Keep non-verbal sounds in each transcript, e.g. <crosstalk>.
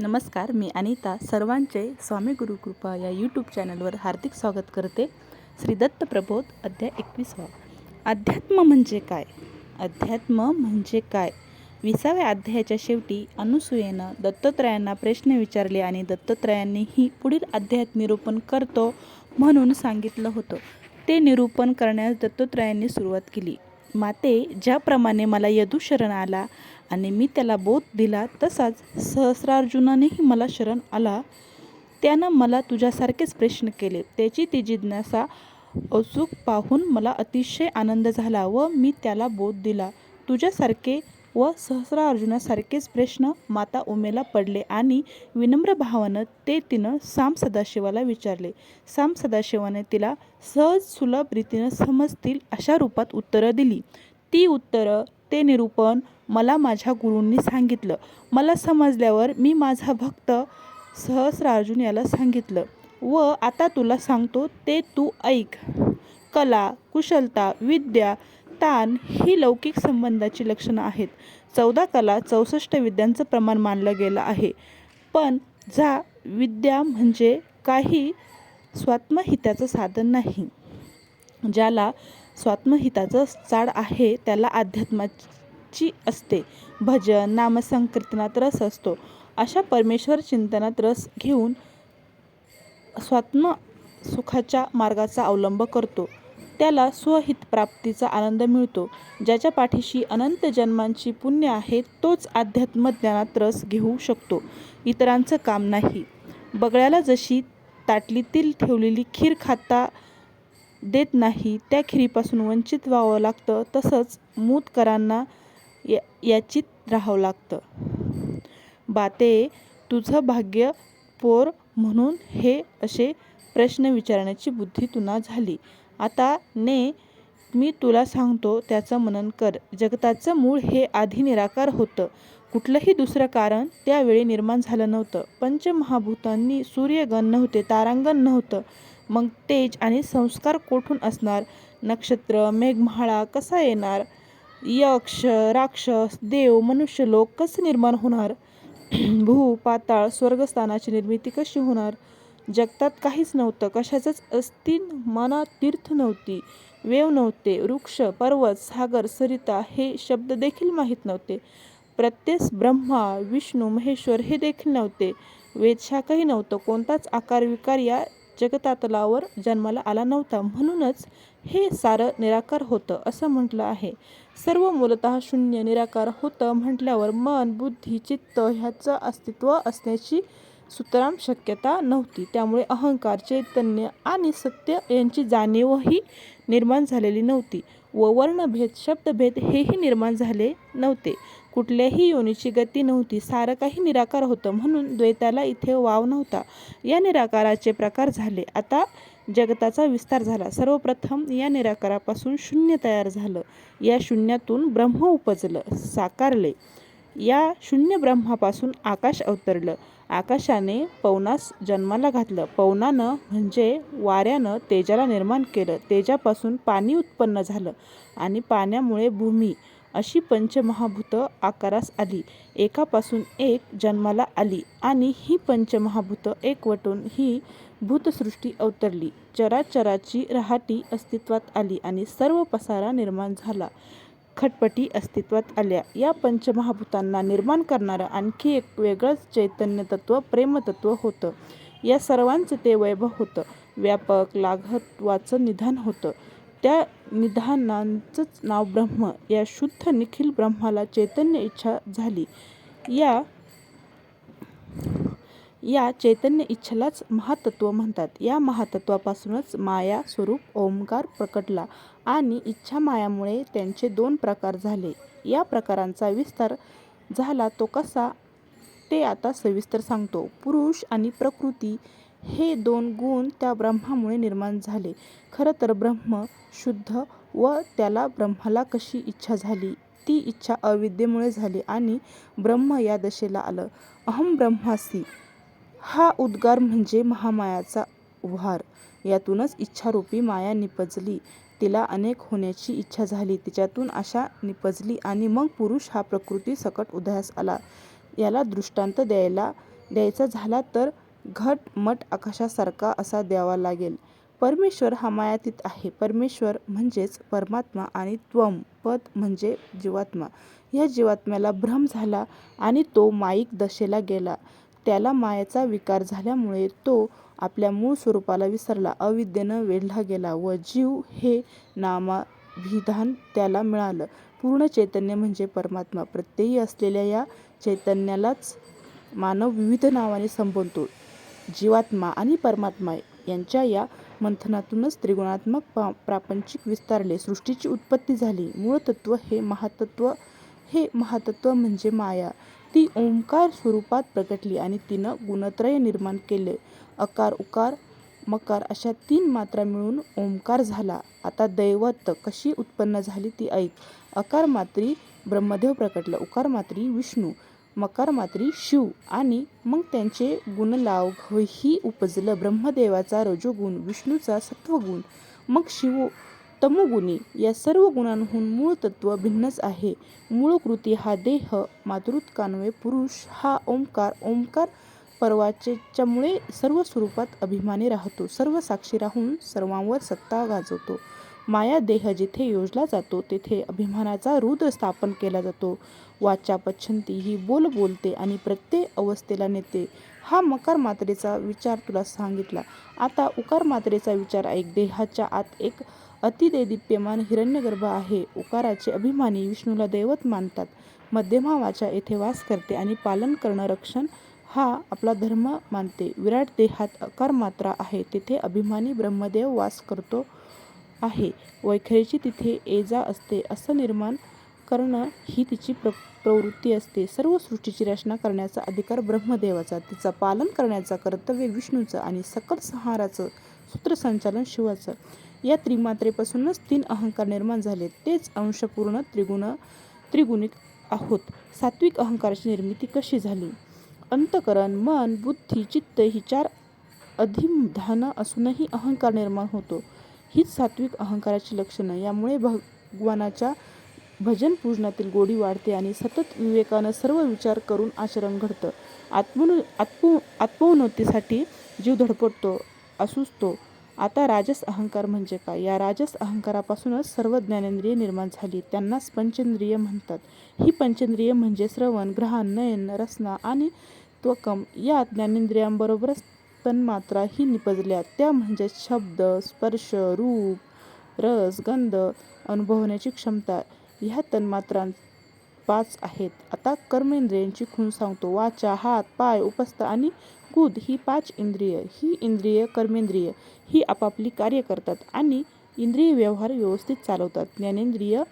नमस्कार मी अनिता. सर्वांचे स्वामी गुरुकृपा या यूट्यूब चॅनलवर हार्दिक स्वागत करते. श्री दत्त प्रबोध अध्याय एकवीसवा. अध्यात्म म्हणजे काय? अध्यात्म म्हणजे काय? विसाव्या अध्यायाच्या शेवटी अनुसूयेनं दत्तत्रयांना प्रश्न विचारले आणि दत्तत्रयांनीही पुढील अध्यायात निरूपण करतो म्हणून सांगितलं होतं. ते निरूपण करण्यास दत्तत्रयांनी सुरुवात केली. माते ज्याप्रमाणे मला यदू शरण आला आणि मी त्याला बोध दिला तसाच सहस्रार्जुनानेही मला शरण आला. त्यानं मला तुझ्यासारखेच प्रश्न केले. त्याची ती जिज्ञासा अचूक पाहून मला अतिशय आनंद झाला व मी त्याला बोध दिला. तुझ्यासारखे व सहस्रार्जुनासारखेच प्रश्न माता उमेला पडले आणि विनम्र भावानं ते तिनं साम सदाशिवाला विचारले. साम सदाशिवाने तिला सहज सुलभ रीतीनं समजतील अशा रूपात उत्तरं दिली. ती उत्तरं ते निरूपण मला माझ्या गुरूंनी सांगितलं. मला समजल्यावर मी माझा भक्त सहस्रार्जुन याला सांगितलं. व आता तुला सांगतो ते तू ऐक. कला कुशलता विद्या तान ही लौकिक संबंधाची लक्षणं आहेत. चौदा कला चौसष्ट विद्यांचं प्रमाण मानलं गेलं आहे. पण जा विद्या म्हणजे काही स्वात्महिताचं साधन नाही. ज्याला स्वात्महिताचं चाळ आहे त्याला अध्यात्माची असते. भजन नामसंकीर्तनात रस असतो. अशा परमेश्वर चिंतनात रस घेऊन स्वात्म सुखाच्या मार्गाचा अवलंब करतो. त्याला स्वहित प्राप्तीचा आनंद मिळतो. ज्याच्या पाठीशी अनंत जन्मांची पुण्य आहे तोच अध्यात्म ज्ञानात रस घेऊ शकतो. इतरांचं काम नाही. बगळ्याला जशी ताटलीतील ठेवलेली खीर खाता देत नाही त्या खिरीपासून वंचित व्हावं लागतं तसंच मूतकरांना या याचित राहावं लागतं. बाते तुझं भाग्य पोर म्हणून हे असे प्रश्न विचारण्याची बुद्धी तुना झाली. आता ने मी तुला सांगतो त्याचं मनन कर. जगताचं मूळ हे आधी निराकार होतं. कुठलंही दुसरं कारण त्यावेळी निर्माण झालं नव्हतं. पंचमहाभूतांनी सूर्यगण नव्हते तारांगण नव्हतं. मग तेज आणि संस्कार कोठून असणार? नक्षत्र मेघमाळा कसा येणार? यक्ष राक्षस देव मनुष्यलोक कसे निर्माण होणार? <clears throat> भू पाताळ स्वर्गस्थानाची निर्मिती कशी होणार? जगतात काहीच नव्हतं कशाचंच अस्तित्व तीर्थ नव्हती वेव नव्हते वृक्ष पर्वत सागर सरिता हे शब्द देखील माहीत नव्हते. प्रत्येक ब्रह्मा विष्णू महेश्वर हे देखील नव्हते. वेदशाखही नव्हतं कोणताच आकार विकार या जगतातलावर जन्माला आला नव्हता. म्हणूनच हे सारं निराकार होतं असं म्हटलं आहे. सर्व मूलतः शून्य निराकार होतं म्हटल्यावर मन बुद्धी चित्त ह्याचं अस्तित्व असण्याची सुतराम शक्यता नव्हती. त्यामुळे अहंकार चैतन्य आणि सत्य यांची जाणीवही निर्माण झालेली नव्हती व वर्णभेद शब्दभेद हेही निर्माण झाले नव्हते. कुठल्याही योनीची गती नव्हती. सारं काही निराकार होतं म्हणून द्वैताला इथे वाव नव्हता. या निराकाराचे प्रकार झाले. आता जगताचा विस्तार झाला. सर्वप्रथम या निराकारापासून शून्य तयार झालं. या शून्यातून ब्रह्म उपजलं साकारले. या शून्य ब्रह्मापासून आकाश अवतरलं. आकाशाने पवनास जन्माला घातलं. पवनानं म्हणजे वाऱ्यानं तेजाला निर्माण केलं. तेजापासून पाणी उत्पन्न झालं आणि पाण्यामुळे भूमी. अशी पंचमहाभूतं आकारास आली. एकापासून एक जन्माला आली आणि ही पंचमहाभूतं एकवटून ही भूतसृष्टी अवतरली. चराचराची रहाटी अस्तित्वात आली आणि सर्व पसारा निर्माण झाला. खटपटी अस्तित्वात आल्या. या पंचमहाभूतांना निर्माण करणारं आणखी एक वेगळंच चैतन्यतत्व प्रेमतत्व होतं. या सर्वांचं ते वैभव होतं. व्यापक लाघत्वाचं निधान होतं. त्या निधानांचंच नाव ब्रह्म. या शुद्ध निखिल ब्रह्माला चैतन्य इच्छा झाली. या या चैतन्य इच्छेलाच महातत्व म्हणतात. या महातत्वापासूनच माया स्वरूप ओंकार प्रकटला आणि इच्छा मायामुळे त्यांचे दोन प्रकार झाले. या प्रकारांचा विस्तार झाला तो कसा ते आता सविस्तर सांगतो. पुरुष आणि प्रकृती हे दोन गुण त्या ब्रह्मामुळे निर्माण झाले. खरं तर ब्रह्म शुद्ध व त्याला ब्रह्माला कशी इच्छा झाली? ती इच्छा अविद्येमुळे झाली आणि ब्रह्म या दशेला आलं. अहम ब्रह्मासी हा उद्गार म्हणजे महामायाचा उभार. यातूनच इच्छारूपी माया निपजली. तिला अनेक होण्याची इच्छा झाली. तिच्यातून आशा निपजली आणि मग पुरुष हा प्रकृती सकट उदयास आला. याला दृष्टांत द्यायला द्यायचा झाला तर घट मठ आकाशासारखा असा द्यावा लागेल. परमेश्वर हा मायातीत आहे. परमेश्वर म्हणजेच परमात्मा आणि त्वम पद म्हणजे जीवात्मा. या जीवात्म्याला भ्रम झाला आणि तो माईक दशेला गेला. त्याला मायेचा विकार झाल्यामुळे तो आपल्या मूळ स्वरूपाला विसरला. अविद्येनं वेढला गेला व जीव हे नामाभिधान त्याला मिळालं. पूर्ण चैतन्य म्हणजे परमात्मा. प्रत्ययी असलेल्या या चैतन्यालाच मानव विविध नावाने संबोधतो. जीवात्मा आणि परमात्मा यांच्या या मंथनातूनच त्रिगुणात्मक पा प्रापंचिक विस्तारले. सृष्टीची उत्पत्ती झाली. मूळ तत्व हे महातत्व हे महातत्व म्हणजे माया. ती ओंकार स्वरूपात प्रकटली आणि तिनं गुणत्रय निर्माण केले. अकार उकार मकार अशा तीन मात्रा मिळून ओंकार झाला. आता दैवत कशी उत्पन्न झाली ती ऐक. अकार मात्री ब्रह्मदेव प्रकटलं. उकार मात्री विष्णू. मकार मात्री शिव आणि मग त्यांचे गुणलावही उपजलं ब्रह्मदेवाचा रजोगुण विष्णूचा सत्वगुण. मग शिव तमोगुणी या सर्व गुणांहून मूळ तत्व भिन्नच आहे. मूळ कृती हा देह मातृत्कान्वये पुरुष हा ओंकार ओंकार परवाचेच्यामुळे सर्व स्वरूपात अभिमानी राहतो. सर्व साक्षी राहून सर्वांवर सत्ता गाजवतो. माया देह जिथे योजला जातो तेथे अभिमानाचा रुद्र स्थापन केला जातो. वाचा पच्छंती ही बोल बोलते आणि प्रत्येक अवस्थेला नेते. हा मकार मात्रेचा विचार तुला सांगितला. आता उकार मात्रेचा विचार ऐक. देहाच्या आत एक अतिदेदीप्यमान हिरण्यगर्भ आहे. उकाराचे अभिमानी विष्णूला दैवत मानतात. मध्यमा वाचा येथे वास करते आणि पालन करणं रक्षण हा आपला धर्म मानते. विराट देहात अकार मात्रा आहे. तिथे अभिमानी ब्रह्मदेव वास करतो. आहे. वैखरीची तिथे एजा असते. असं निर्माण करणं ही तिची प्र प्रवृत्ती असते. सर्व सृष्टीची रचना करण्याचा अधिकार ब्रह्मदेवाचा. तिचा पालन करण्याचा कर्तव्य विष्णूचं आणि सकल संहाराचं सूत्रसंचालन शिवाचं. या त्रिमात्रेपासूनच तीन अहंकार निर्माण झाले. तेच अंशपूर्ण त्रिगुण त्रिगुणिक आहोत. सात्विक अहंकाराची निर्मिती कशी झाली? अंतकरण मन बुद्धी चित्त ही चार अधिधानं असूनही अहंकार निर्माण होतो. हीच सात्विक अहंकाराची लक्षणं यामुळे भगवानाच्या भजन पूजनातील गोडी वाढते आणि सतत विवेकानं सर्व विचार करून आचरण घडतं. आत्मनु आत्म आत्मोन्नतीसाठी जीव धडपडतो असुसतो. आता राजस अहंकार म्हणजे काय? या राजस अहंकारापासूनच सर्व ज्ञानेंद्रिय निर्माण झाली. त्यांनाच पंचेंद्रिय म्हणतात. ही पंचेंद्रिय म्हणजे श्रवण ग्रहण नयन रसना आणि त्वकम या ज्ञानेंद्रियांबरोबरच तन्मात्रा ही निपजल्या. त्या म्हणजे शब्द स्पर्श रूप रस गंध अनुभवण्याची क्षमता ह्या तन्मात्रां पाच आहेत. आता कर्मेंद्रियांची खूण सांगतो. वाचा हात पाय उपस्थ आणि गुद ही पाच इंद्रिय. ही इंद्रिय कर्मेंद्रिय ही आपापली कार्य करतात आणि इंद्रिय व्यवहार व्यवस्थित चालवतात. ज्ञानेंद्रिय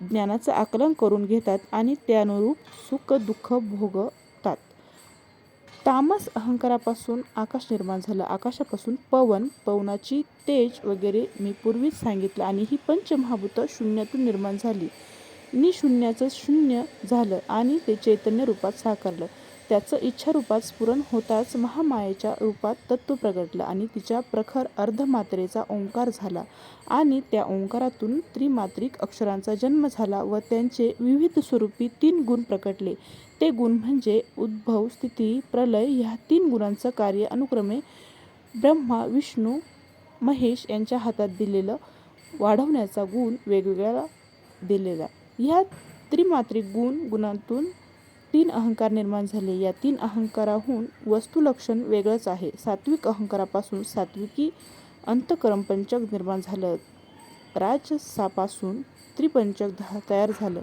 ज्ञानाचं आकलन करून घेतात आणि त्यानुरूप सुख दुःख भोग तामस अहंकारापासून आकाश निर्माण झालं. आकाशापासून पवन पवनाची तेज वगैरे मी पूर्वीच सांगितलं आणि ही पंचमहाभूतं शून्यातून निर्माण झाली. नि शून्याचं शून्य झालं आणि ते चैतन्य रूपात साकारलं. त्याचं इच्छारूपात स्फुरण होताच महामायेच्या रूपात तत्व प्रगटलं आणि तिच्या प्रखर अर्धमात्रेचा ओंकार झाला आणि त्या ओंकारातून त्रिमात्रिक अक्षरांचा जन्म झाला व त्यांचे विविध स्वरूपी तीन गुण प्रकटले. ते गुण म्हणजे उद्भव स्थिती प्रलय ह्या तीन गुणांचं कार्य अनुक्रमे ब्रह्मा विष्णू महेश यांच्या हातात दिलेलं वाढवण्याचा गुण वेगवेगळ्या दिलेला. ह्या त्रिमात्रिक गुण गुणांतून तीन अहंकार निर्माण झाले. या तीन अहंकाराहून वस्तुलक्षण वेगळंच आहे. सात्विक अहंकारापासून सात्विकी अंतकरमपंचक निर्माण झालं. राजसापासून त्रिपंचक तयार झालं.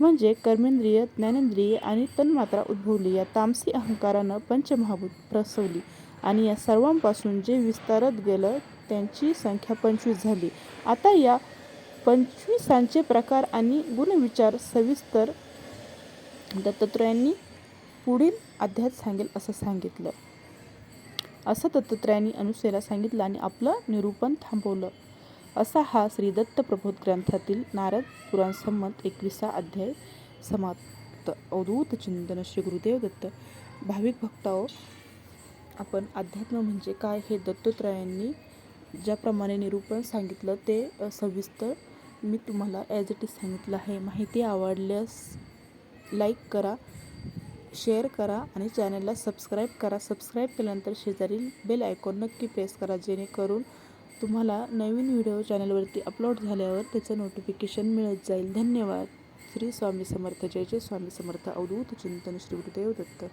म्हणजे कर्मेंद्रिय ज्ञानेंद्रिय आणि तन्मात्रा उद्भवली. या तामसी अहंकारानं पंचमहाभूत प्रसवली. आणि या सर्वांपासून जे विस्तारत गेलं त्यांची संख्या पंचवीस झाली. आता या पंचवीसांचे प्रकार आणि गुणविचार सविस्तर दत्तात्रयांनी पुढील अध्यायात सांगेल असं सांगितलं. असं दत्तात्रयांनी अनुसेला सांगितलं आणि आपलं निरूपण थांबवलं. असा हा श्री दत्त प्रबोध ग्रंथातील नारद पुराणसंमत एकविसा अध्याय समाप्त. अवधूत चिंतन श्री गुरुदेव दत्त. भाविक भक्ताओ आपण अध्यात्म म्हणजे काय हे दत्तोत्रयांनी ज्याप्रमाणे निरूपण सांगितलं ते सविस्तर मी तुम्हाला ॲज इट इज सांगितलं आहे. माहिती आवडल्यास लाईक करा शेअर करा आणि चॅनलला सबस्क्राईब करा. सबस्क्राईब केल्यानंतर शेजारील बेल आयकॉन नक्की प्रेस करा जेणेकरून तुम्हाला नवीन व्हिडिओ चॅनलवरती अपलोड झाल्यावर त्याचं नोटिफिकेशन मिळत जाईल. धन्यवाद. श्री स्वामी समर्थ. जय जय स्वामी समर्थ. अवधूत चिंतन श्री गुरुदेव दत्त.